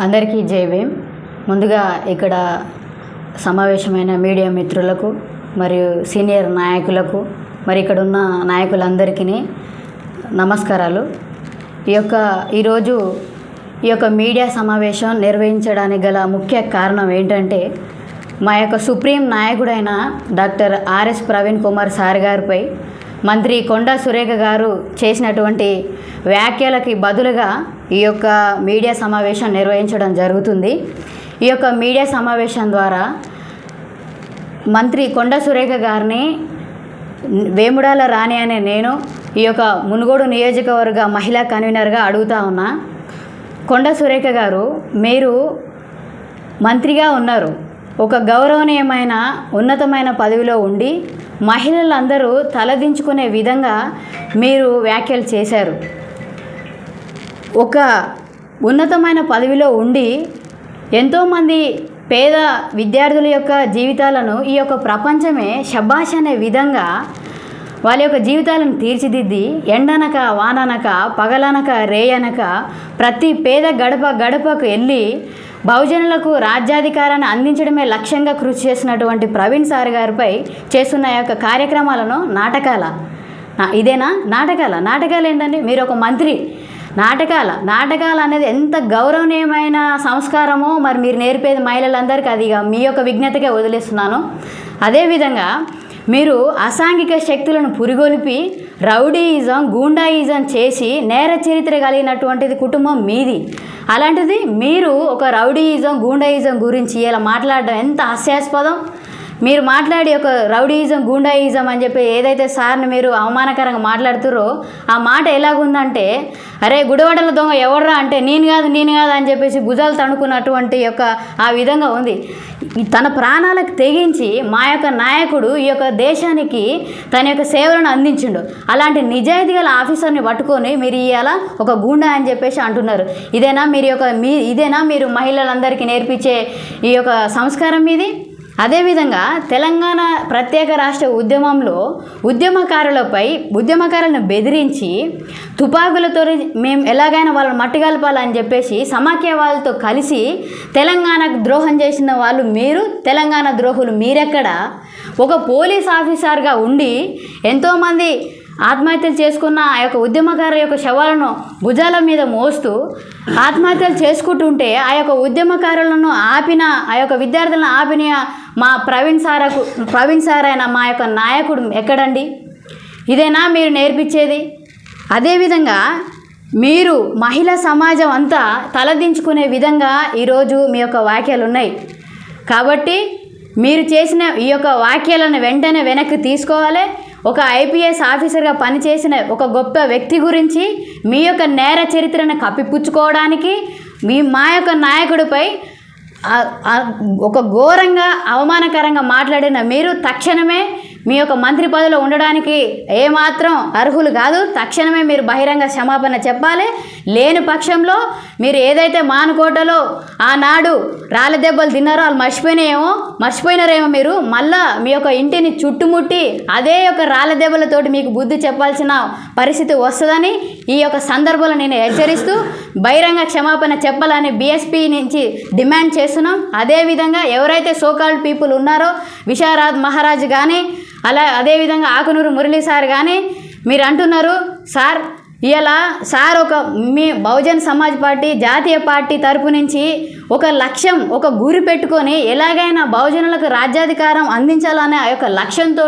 అందరికీ జై ముందుగా ఇక్కడ సమావేశమైన మీడియా మిత్రులకు మరియు సీనియర్ నాయకులకు మరి ఇక్కడ ఉన్న నాయకులందరికీ నమస్కారాలు. ఈ యొక్క ఈరోజు ఈ యొక్క మీడియా సమావేశం నిర్వహించడానికి గల ముఖ్య కారణం ఏంటంటే మా యొక్క సుప్రీం నాయకుడైన doctor RS Praveen Kumar sir గారిపై మంత్రి కొండా సురేఖ గారు చేసినటువంటి వ్యాఖ్యలకి బదులుగా ఈ యొక్క మీడియా సమావేశం నిర్వహించడం జరుగుతుంది. ఈ యొక్క మీడియా సమావేశం ద్వారా మంత్రి కొండ సురేఖ గారిని వేముడాల రాణి అనే నేను ఈ యొక్క మునుగోడు నియోజకవర్గ మహిళా కన్వీనర్గా అడుగుతా ఉన్నా. కొండ సురేఖ గారు మీరు మంత్రిగా ఉన్నారు. ఒక గౌరవనీయమైన ఉన్నతమైన పదవిలో ఉండి మహిళలందరూ తలదించుకునే విధంగా మీరు వ్యాఖ్యలు చేశారు. ఒక ఉన్నతమైన పదవిలో ఉండి ఎంతోమంది పేద విద్యార్థుల యొక్క జీవితాలను ఈ యొక్క ప్రపంచమే శబాష్ అనే విధంగా వాళ్ళ యొక్క జీవితాలను తీర్చిదిద్ది ఎండనక వాననక పగలనక రేయనక ప్రతి పేద గడప గడపకు వెళ్ళి బహుజనులకు రాజ్యాధికారాన్ని అందించడమే లక్ష్యంగా కృషి చేసినటువంటి ప్రవీణ్ సార్ గారిపై చేస్తున్న యొక్క కార్యక్రమాలను నాటకాల. నా- ఇదేనా? నాటకాల. నాటకాలు ఏంటండి? మీరు ఒక మంత్రి. నాటకాల. నాటకాలు అనేది ఎంత గౌరవనీయమైన సంస్కారమో మరి మీరు నేర్పేది మహిళలందరికీ అది మీ యొక్క విజ్ఞతగా వదిలేస్తున్నాను. అదేవిధంగా మీరు అసాంఘిక శక్తులను పురిగొలిపి రౌడీయిజం గూండాయిజం చేసి నేర చరిత్ర కలిగినటువంటిది కుటుంబం మీది. అలాంటిది మీరు ఒక రౌడీయిజం గూండాయిజం గురించి ఇలా మాట్లాడడం ఎంత హాస్యాస్పదం? మీరు మాట్లాడి ఒక రౌడీయిజం గూండాయిజం అని చెప్పి ఏదైతే సార్ని మీరు అవమానకరంగా మాట్లాడుతురో ఆ మాట ఎలాగుందంటే అరే గుడివాడల దొంగ ఎవర్రా అంటే నేను కాదు నేను కాదు అని చెప్పేసి భుజాలు తణుకున్నటువంటి యొక్క ఆ విధంగా ఉంది. తన ప్రాణాలకు తెగించి మా యొక్క నాయకుడు ఈ యొక్క దేశానికి తన యొక్క సేవలను అందించిండు. అలాంటి నిజాయితీ గల ఆఫీసర్ని పట్టుకొని మీరు ఇవాళ ఒక గూండా అని చెప్పేసి అంటున్నారు. ఇదేనా మీరు యొక్క మీ ఇదేనా మీరు మహిళలందరికీ నేర్పించే ఈ యొక్క సంస్కారం మీది? అదేవిధంగా తెలంగాణ ప్రత్యేక రాష్ట్ర ఉద్యమంలో ఉద్యమకారులపై ఉద్యమకారులను బెదిరించి తుపాకులతో మేము ఎలాగైనా వాళ్ళని మట్టిగలపాలని చెప్పేసి సమాఖ్య వాళ్ళతో కలిసి తెలంగాణకు ద్రోహం చేసిన వాళ్ళు మీరు తెలంగాణ ద్రోహులు మీరెక్కడ? ఒక పోలీస్ ఆఫీసర్గా ఉండి ఎంతోమంది ఆత్మహత్యలు చేసుకున్న ఆ యొక్క ఉద్యమకారుల యొక్క శవాలను భుజాల మీద మోస్తూ ఆత్మహత్యలు చేసుకుంటుంటే ఆ యొక్క ఉద్యమకారులను ఆపిన ఆ యొక్క విద్యార్థులను ఆపిన మా ప్రవీణ్ సారకు ప్రవీణ్ సార్ అయిన మా యొక్క నాయకుడు ఎక్కడండి? ఇదేనా మీరు నేర్పించేది? అదేవిధంగా మీరు మహిళా సమాజం అంతా తలదించుకునే విధంగా ఈరోజు మీ యొక్క వాక్యాలు ఉన్నాయి. కాబట్టి మీరు చేసిన ఈ యొక్క వాక్యాలను వెంటనే వెనక్కి తీసుకోవాలి. ఒక ఐపీఎస్ ఆఫీసర్గా పనిచేసిన ఒక గొప్ప వ్యక్తి గురించి మీ యొక్క నేర చరిత్రను కప్పిపుచ్చుకోవడానికి మీ మా యొక్క నాయకుడిపై ఒక ఘోరంగా అవమానకరంగా మాట్లాడిన మీరు తక్షణమే మీ యొక్క మంత్రి పదవిలో ఉండడానికి ఏమాత్రం అర్హులు కాదు. తక్షణమే మీరు బహిరంగ క్షమాపణ చెప్పాలి. లేని పక్షంలో మీరు ఏదైతే మానుకోటలో ఆనాడు రాళ్ళ దెబ్బలు తిన్నారో వాళ్ళు మర్చిపోయినాయేమో మర్చిపోయినారేమో మీరు మళ్ళా మీ యొక్క ఇంటిని చుట్టుముట్టి అదే యొక్క రాళ్ళ దెబ్బలతోటి మీకు బుద్ధి చెప్పాల్సిన పరిస్థితి వస్తుందని ఈ యొక్క సందర్భంలో నేను హెచ్చరిస్తూ బహిరంగ క్షమాపణ చెప్పాలని బీఎస్పీ నుంచి డిమాండ్ చేస్తున్నాం. అదేవిధంగా ఎవరైతే సోకాల్డ్ పీపుల్ ఉన్నారో విశారాజ్ మహారాజ్ కానీ అలా అదేవిధంగా ఆకునూరు మురళీ సార్ కానీ మీరు అంటున్నారు సార్ ఇలా సార్ ఒక మీ బహుజన్ సమాజ్ పార్టీ జాతీయ పార్టీ తరపు నుంచి ఒక లక్ష్యం ఒక గురి పెట్టుకొని ఎలాగైనా బహుజనులకు రాజ్యాధికారం అందించాలనే ఆ యొక్క లక్ష్యంతో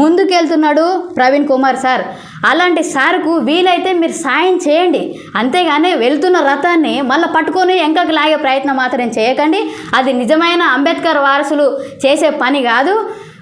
ముందుకెళ్తున్నాడు ప్రవీణ్ కుమార్ సార్. అలాంటి సార్కు వీలైతే మీరు సాయం చేయండి. అంతేగాని వెళ్తున్న రథాన్ని మళ్ళీ పట్టుకొని వెంకకు లాగే ప్రయత్నం మాత్రం చేయకండి. అది నిజమైన అంబేద్కర్ వారసులు చేసే పని కాదు.